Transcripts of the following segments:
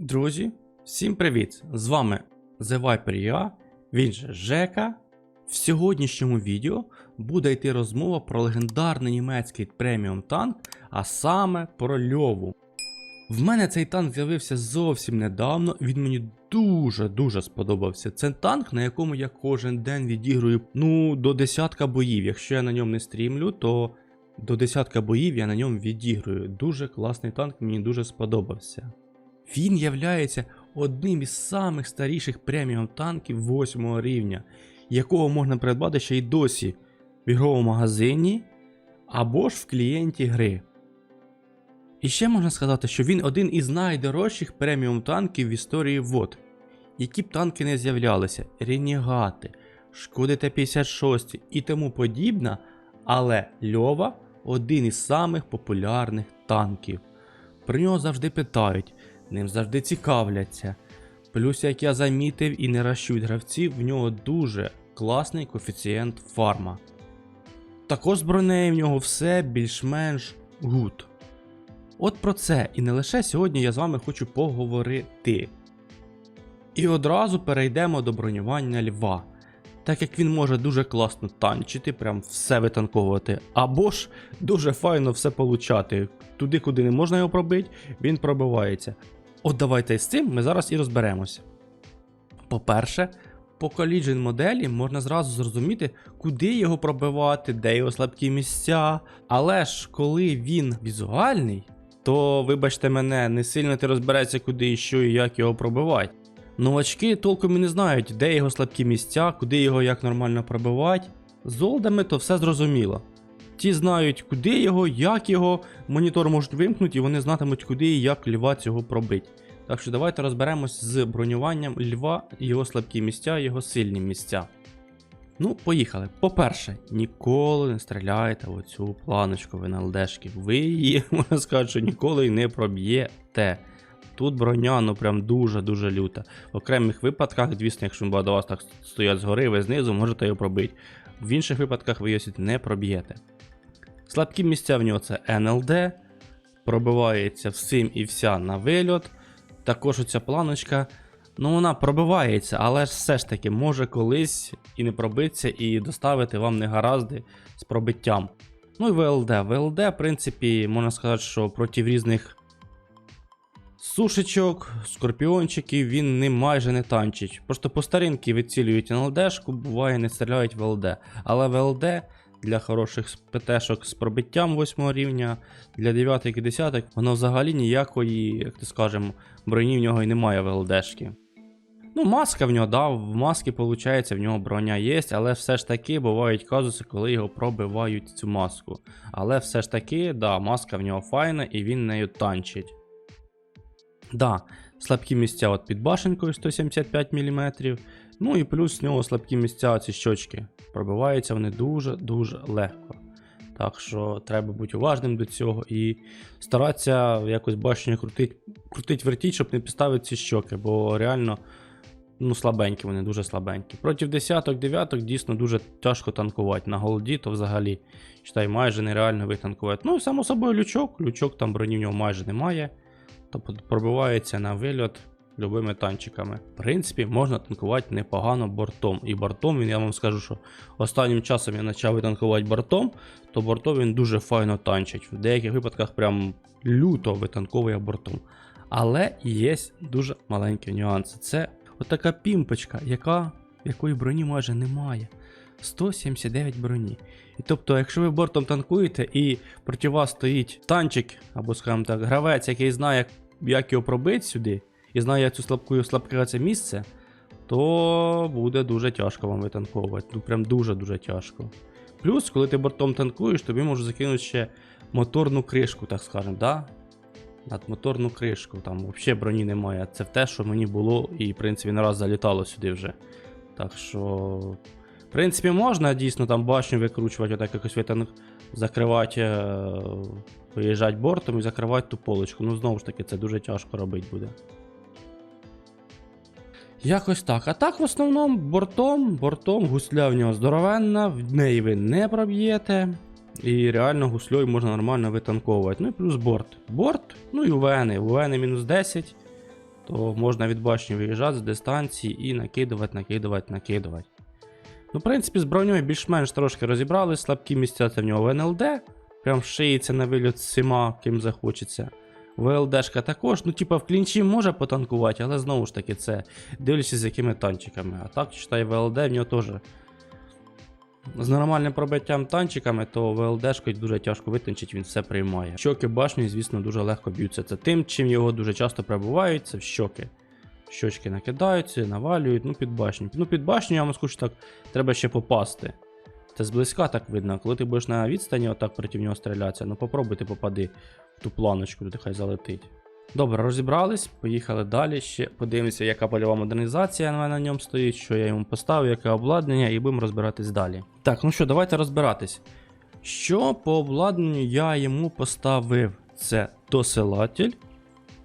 Друзі, всім привіт! З вами The Viper я, він же Жека. В сьогоднішньому відео буде йти розмова про легендарний німецький преміум танк, а саме про льову. В мене цей танк з'явився зовсім недавно, він мені дуже-дуже сподобався. Це танк, на якому я кожен день відіграю ну, до десятка боїв. Якщо я на ньому не стрімлю, то до десятка боїв я на ньому відіграю. Дуже класний танк, мені дуже сподобався. Він являється одним із самих старіших преміум танків 8 рівня, якого можна придбати ще й досі в ігровому магазині або ж в клієнті гри. І ще можна сказати, що він один із найдорожчих преміум танків в історії ВОД. Які б танки не з'являлися, Ренігати, Шкоди Т-56 і тому подібне, але Льова один із самих популярних танків. Про нього завжди питають, ним завжди цікавляться. Плюс, як я замітив і не ращують гравців, в нього дуже класний коефіцієнт фарма. Також з бронею в нього все більш-менш гуд. От про це і не лише сьогодні я з вами хочу поговорити. І одразу перейдемо до бронювання льва. Так як він може дуже класно танчити, прям все витанковувати, або ж дуже файно все получати. Туди, куди не можна його пробити, він пробивається. От давайте з цим ми зараз і розберемося. По-перше, по коліджен моделі можна зразу зрозуміти, куди його пробивати, де його слабкі місця. Але ж коли він візуальний, то, вибачте мене, не сильно ти розбереться, куди і що і як його пробивати. Новачки толком і не знають, де його слабкі місця, куди його як нормально пробивати. З олдами то все зрозуміло. Ті знають, куди його, як його, монітор можуть вимкнути, і вони знатимуть, куди і як льва цього пробити. Так що давайте розберемось з бронюванням льва, його слабкі місця, його сильні місця. Ну, поїхали. По-перше, ніколи не стріляйте в оцю планочку в НЛДшки. Ви її, можна сказати, що ніколи й не проб'єте. Тут броня, ну прям дуже-дуже люта. В окремих випадках, звісно, якщо до вас так стоять згори, ви знизу, можете його пробити. В інших випадках ви його не проб'єте. Слабкі місця в нього це НЛД, пробивається всім і вся на вильот. Також оця планочка, ну вона пробивається, але ж все ж таки може колись і не пробитися, і доставити вам негаразди з пробиттям. Ну і ВЛД. ВЛД, в принципі, можна сказати, що проти різних сушечок, скорпіончиків він не майже не танчить. Просто по старинки вицілюють НЛДшку, буває не стріляють в ЛД. Але ВЛД для хороших ПТшок з пробиттям 8 рівня, для 9 і 10 воно взагалі ніякої, як то скажемо, броні в нього і немає в ЛДшки. Ну, маска в нього, да, в маски, виходить, в нього броня є, але все ж таки бувають казуси, коли його пробивають цю маску. Але все ж таки, да, маска в нього файна і він нею танчить. Да, слабкі місця от під башенкою 175 мм. Ну і плюс в нього слабкі місця ці щочки. Пробиваються вони дуже-дуже легко. Так що треба бути уважним до цього і старатися якось башню крутить, крутить вертіть, щоб не підставити ці щоки, бо реально ну, слабенькі вони, дуже слабенькі. Проти десяток, дев'яток дійсно дуже тяжко танкувати. На голді то взагалі считай, майже нереально витанкувати. Ну і само собою лючок, лючок там броні в нього майже немає. Тобто пробивається на вильот любими танчиками. В принципі, можна танкувати непогано бортом. І бортом він, я вам скажу, що останнім часом я почав танкувати бортом, то бортом він дуже файно танчить. В деяких випадках прям люто витанковує бортом. Але є дуже маленькі нюанси. Це отака пімпочка, яка, якої броні майже немає. 179 броні. І тобто, якщо ви бортом танкуєте і проти вас стоїть танчик, або, скажімо так, гравець, який знає, як його пробити сюди, і знає як цю слабку слабке це місце, то буде дуже тяжко вам витанковувати. Ну прям дуже-дуже тяжко. Плюс, коли ти бортом танкуєш, тобі можуть закинути ще моторну кришку, так скажемо, да? Над моторну кришку, там взагалі броні немає. Це те, що мені було і, в принципі, не раз залітало сюди вже. Так що, в принципі, можна дійсно там башню викручувати, отак якось витанк, закривати, е, виїжджати бортом і закривати ту полочку. Ну, знову ж таки, це дуже тяжко робити буде. Якось так. А так, в основному, бортом, бортом, гусля в нього здоровенна, в неї ви не проб'єте. І реально гусльою можна нормально витанковувати. Ну і плюс борт. Борт, ну і УВН. УВН мінус 10. то можна від башні виїжджати з дистанції і накидувати, накидувати, накидувати. Ну, в принципі, з броньою більш-менш трошки розібрали, слабкі місця це в нього в НЛД. Прям шиється на виліт всіма, ким захочеться. ВЛДшка також, ну, типа, в клінчі може потанкувати, але знову ж таки, це дивлячись з якими танчиками. А так, читай, ВЛД в нього теж. З нормальним пробиттям танчиками, то ВЛДшкою дуже тяжко витончить, він все приймає. Щоки башні, звісно, дуже легко б'ються. Це тим, чим його дуже часто пробувають, це в щоки. Щочки накидаються, навалюють, ну під башню. Ну під башню, я вам скажу, так, треба ще попасти. Це зблизька так видно. Коли ти будеш на відстані отак проти нього стрілятися, ну попробуй ти попади в ту планочку, туди хай залетить. Добре, розібрались, поїхали далі. Ще подивимося, яка польова модернізація на ньому стоїть, що я йому поставив, яке обладнання, і будемо розбиратись далі. Так, ну що, давайте розбиратись. Що по обладнанню я йому поставив? Це досилатель,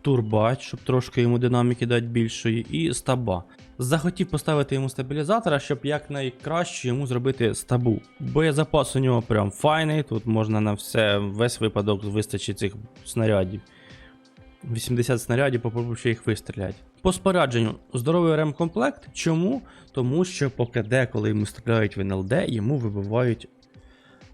турбач, щоб трошки йому динаміки дати більшої, і стаба. Захотів поставити йому стабілізатора, щоб якнайкраще йому зробити стабу. Боєзапас у нього прям файний, тут можна на все, весь випадок вистачить цих снарядів. 80 снарядів, попробуй ще їх вистріляти. По спорядженню здоровий ремкомплект. Чому? Тому що по КД, коли йому стріляють в НЛД, йому вибивають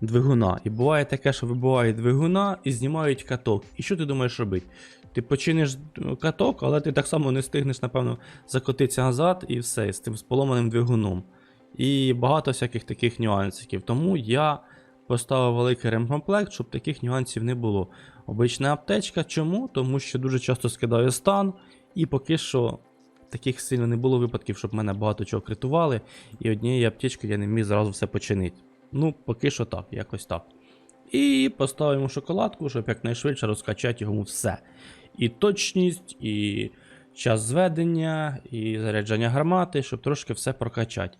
двигуна. І буває таке, що вибивають двигуна і знімають каток. І що ти думаєш робити? Ти починиш каток, але ти так само не встигнеш, напевно, закотитися назад і все, з тим з поломаним двигуном. І багато всяких таких нюансиків. Тому я поставив великий ремкомплект, щоб таких нюансів не було. Обична аптечка. Чому? Тому що дуже часто скидаю стан, і поки що таких сильно не було випадків, щоб мене багато чого критували, і однією аптечкою я не міг зразу все починити. Ну, поки що так, якось так. І поставимо шоколадку, щоб якнайшвидше розкачати йому все. І точність, і час зведення, і заряджання гармати, щоб трошки все прокачати.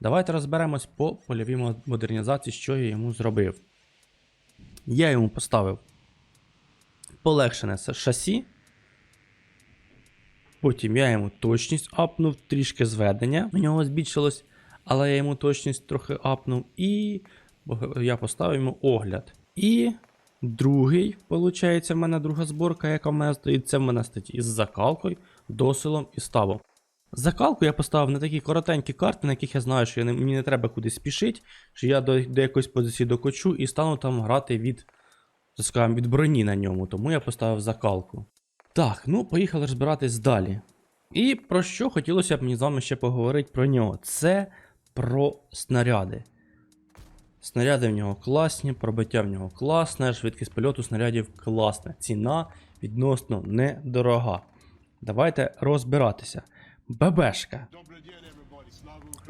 Давайте розберемось по польовій модернізації, що я йому зробив. Я йому поставив полегшене шасі. Потім я йому точність апнув, трішки зведення у нього збільшилось, але я йому точність трохи апнув. І я поставив йому огляд. І другий, виходить, в мене друга зборка, яка в мене стоїть, це в мене стоїть із закалкою, досилом і ставом. Закалку я поставив на такі коротенькі карти, на яких я знаю, що я не, мені не треба кудись спішити, що я до, до якоїсь позиції докочу і стану там грати від, так від броні на ньому, тому я поставив закалку. Так, ну поїхали розбиратись далі. І про що хотілося б мені з вами ще поговорити про нього? Це про снаряди. Снаряди в нього класні, пробиття в нього класне, швидкість польоту снарядів класна. Ціна відносно недорога. Давайте розбиратися. ББшка.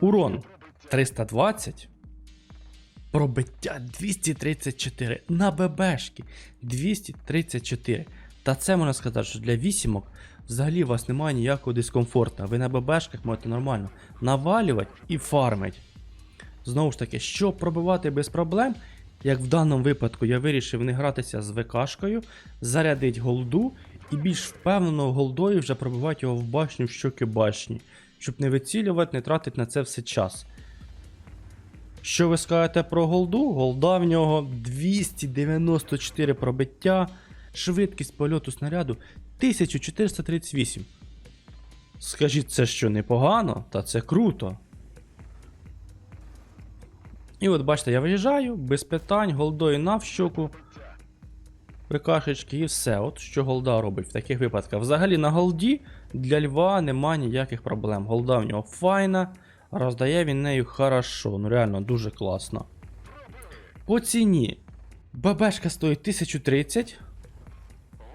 Урон 320. Пробиття 234. На ББшки 234. Та це можна сказати, що для вісімок взагалі у вас немає ніякого дискомфорту. Ви на ББшках можете нормально навалювати і фармити. Знову ж таки, щоб пробивати без проблем, як в даному випадку я вирішив не гратися з ВКшкою, зарядити голду і більш впевнено голдою вже пробивати його в башню в щоки башні, щоб не вицілювати, не тратити на це все час. Що ви скажете про голду? Голда в нього 294 пробиття, швидкість польоту снаряду 1438. Скажіть, це що непогано? Та це круто. І от бачите, я виїжджаю без питань, голдою на в щоку. ПКшечки і все. От що голда робить в таких випадках. Взагалі на голді для льва нема ніяких проблем. Голда в нього файна, роздає він нею хорошо. Ну реально дуже класно. По ціні. ББшка стоїть 1030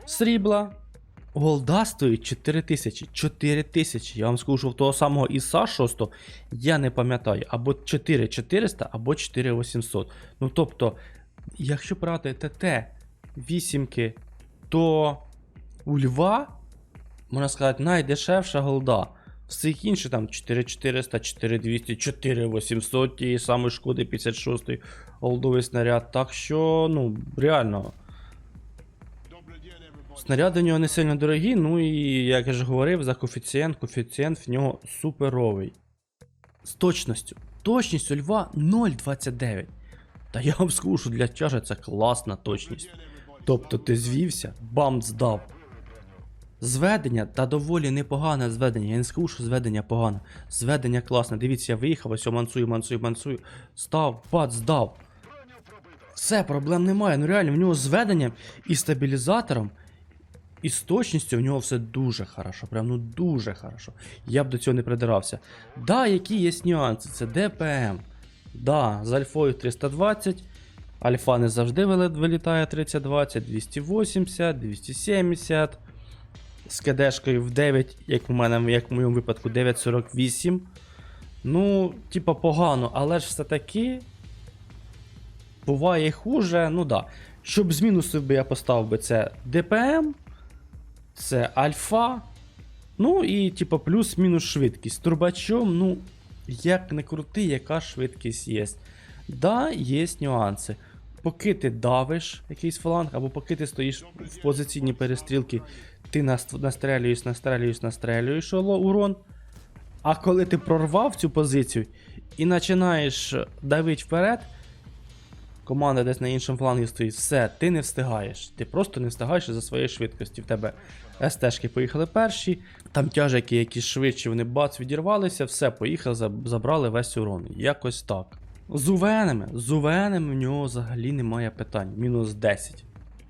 срібла. Голда стоїть 4000. 4000. Я вам скажу, що в того самого ІСа 6 я не пам'ятаю, або 4400, або 4800. Ну тобто, якщо брати ТТ вісімки, то у Льва, можна сказати, найдешевша голда. Всіх інших там 4400, 4200, 4800 тієї самої шкоди 56 голдовий снаряд. Так що, ну, реально. Снаряди в нього не сильно дорогі, ну і як я ж говорив, за коефіцієнт, коефіцієнт в нього суперовий. З точністю. Точність у Льва 0,29. Та я вам скажу, для чажа це класна точність. Тобто ти звівся, бам здав. Зведення та доволі непогане зведення. Я не скажу, що зведення погане. Зведення класне. Дивіться, я виїхав, ось мансую, мансую, мансую. Став, пад, здав. Все, проблем немає. Ну реально, в нього зведення і стабілізатором, і з точністю в нього все дуже хорошо. Прям ну дуже хорошо. Я б до цього не придирався. Да, які є нюанси? Це ДПМ. Да, з альфою 320. Альфа не завжди вилітає 3020, 280, 270. З кедешкою в 9, як у мене, як в моєму випадку, 948. Ну, типа, погано, але ж все-таки. Буває хуже, ну да. Щоб з мінусів би я поставив би це ДПМ, це альфа. Ну і типа плюс-мінус швидкість. Турбачом, ну, як не крути, яка швидкість є. Да, є нюанси. Поки ти давиш якийсь фланг, або поки ти стоїш в позиційній перестрілці, ти настрелюєш, настрелюєш, настрелюєш урон. А коли ти прорвав цю позицію і починаєш давити вперед, команда десь на іншому флангі стоїть, все, ти не встигаєш. Ти просто не встигаєш за своєї швидкості. В тебе СТшки поїхали перші, там тяжики, які швидші, вони бац відірвалися, все, поїхали, забрали весь урон. Якось так. З УВНами, з УВНами в нього взагалі немає питань. Мінус 10.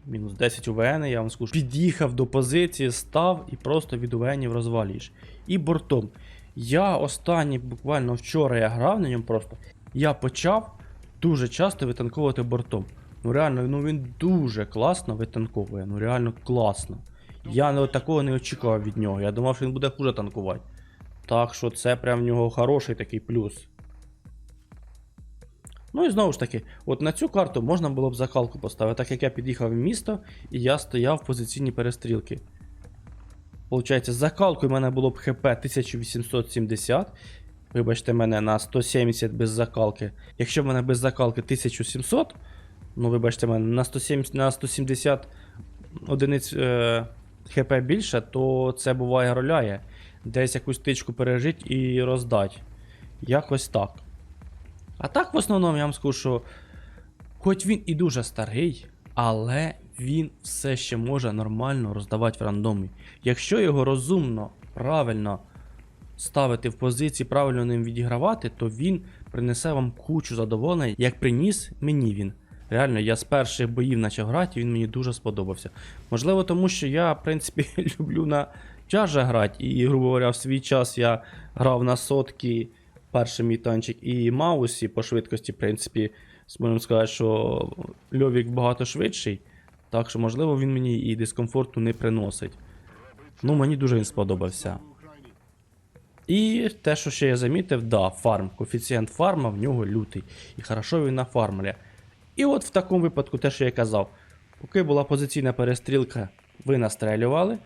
Мінус 10 УВН, я вам скажу. Під'їхав до позиції, став і просто від УВНів розвалюєш. І бортом. Я останній, буквально вчора я грав на ньому просто. Я почав дуже часто витанковувати бортом. Ну реально, ну він дуже класно витанковує. Ну реально класно. Я такого не очікував від нього. Я думав, що він буде хуже танкувати. Так що це прям в нього хороший такий плюс. Ну і знову ж таки, от на цю карту можна було б закалку поставити, так як я під'їхав в місто і я стояв в позиційній перестрілки. Получається, з закалкою мене було б ХП 1870. Вибачте мене на 170 без закалки. Якщо в мене без закалки 1700, ну вибачте мене, на 170, на 170 одиниць е, ХП більше, то це буває роляє. Десь якусь тичку пережить і роздать. Якось так. А так, в основному, я вам скажу, що хоч він і дуже старий, але він все ще може нормально роздавати в рандомі. Якщо його розумно, правильно ставити в позиції, правильно ним відігравати, то він принесе вам кучу задоволення, як приніс мені він. Реально, я з перших боїв почав грати, і він мені дуже сподобався. Можливо, тому що я, в принципі, люблю на тяжа грати, і, грубо говоря, в свій час я грав на сотки, перший мій танчик, і Маусі по швидкості, в принципі, можемо сказати, що Льовік багато швидший. Так що, можливо, він мені і дискомфорту не приносить. Ну, мені дуже він сподобався. І те, що ще я замітив, да, фарм. Коефіцієнт фарма в нього лютий. І хорошо він нафармлює. І от в такому випадку, те, що я казав, поки була позиційна перестрілка, ви настрелювали.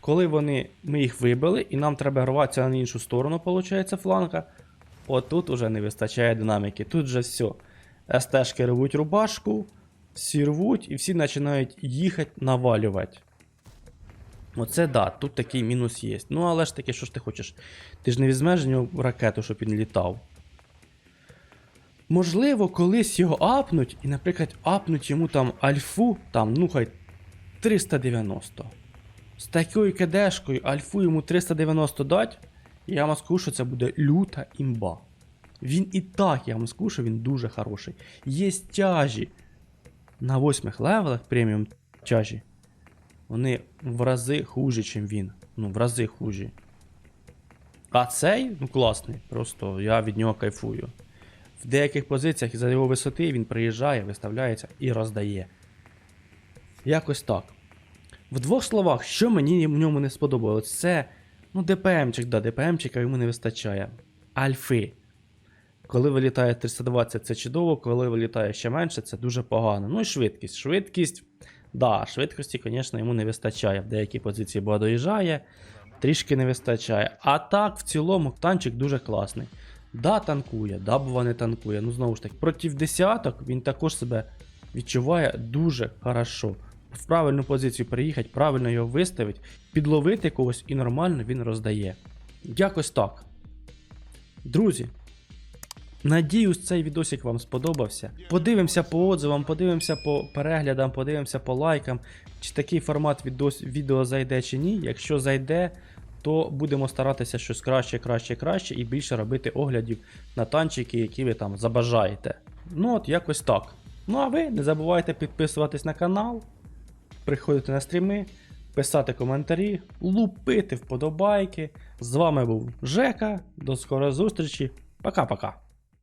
Коли вони, ми їх вибили, і нам треба рватися на іншу сторону, виходить, фланга. От тут уже не вистачає динаміки. Тут же все. СТшки рвуть рубашку, всі рвуть і всі починають їхати навалювати. Оце да, тут такий мінус є. Ну, але ж таки, що ж ти хочеш? Ти ж не візьмеш нього ракету, щоб він літав. Можливо, колись його апнуть, і, наприклад, апнуть йому там альфу, там, ну хай 390. З такою кедешкою альфу йому 390 дать, я вам скажу, що це буде люта імба. Він і так, я вам скажу, що він дуже хороший. Є тяжі на восьмих левелах преміум тяжі. Вони в рази хужі, ніж він. Ну, в рази хужі. А цей, ну класний, просто я від нього кайфую. В деяких позиціях із-за його висоти він приїжджає, виставляється і роздає. Якось так. В двох словах, що мені в ньому не сподобалось, це. Ну, ДПМчик, да, ДПМчика йому не вистачає. Альфи. Коли вилітає 320, це чудово, коли вилітає ще менше, це дуже погано. Ну і швидкість. Швидкість. Да, швидкості, звісно, йому не вистачає. В деякі позиції бо доїжджає, трішки не вистачає. А так, в цілому, танчик дуже класний. Да, танкує, да, бува не танкує. Ну, знову ж таки, проти десяток він також себе відчуває дуже хорошо. В правильну позицію приїхати, правильно його виставити, підловити когось і нормально він роздає. Якось так. Друзі, Надіюсь, цей відосик вам сподобався. Подивимося по отзивам, подивимося по переглядам, подивимося по лайкам, чи такий формат відос, відео зайде чи ні. Якщо зайде, то будемо старатися щось краще, краще, краще і більше робити оглядів на танчики, які ви там забажаєте. Ну от якось так. Ну а ви не забувайте підписуватись на канал, приходити на стріми, писати коментарі, лупити вподобайки. З вами був Жека. До скорої зустрічі. Пока-пока.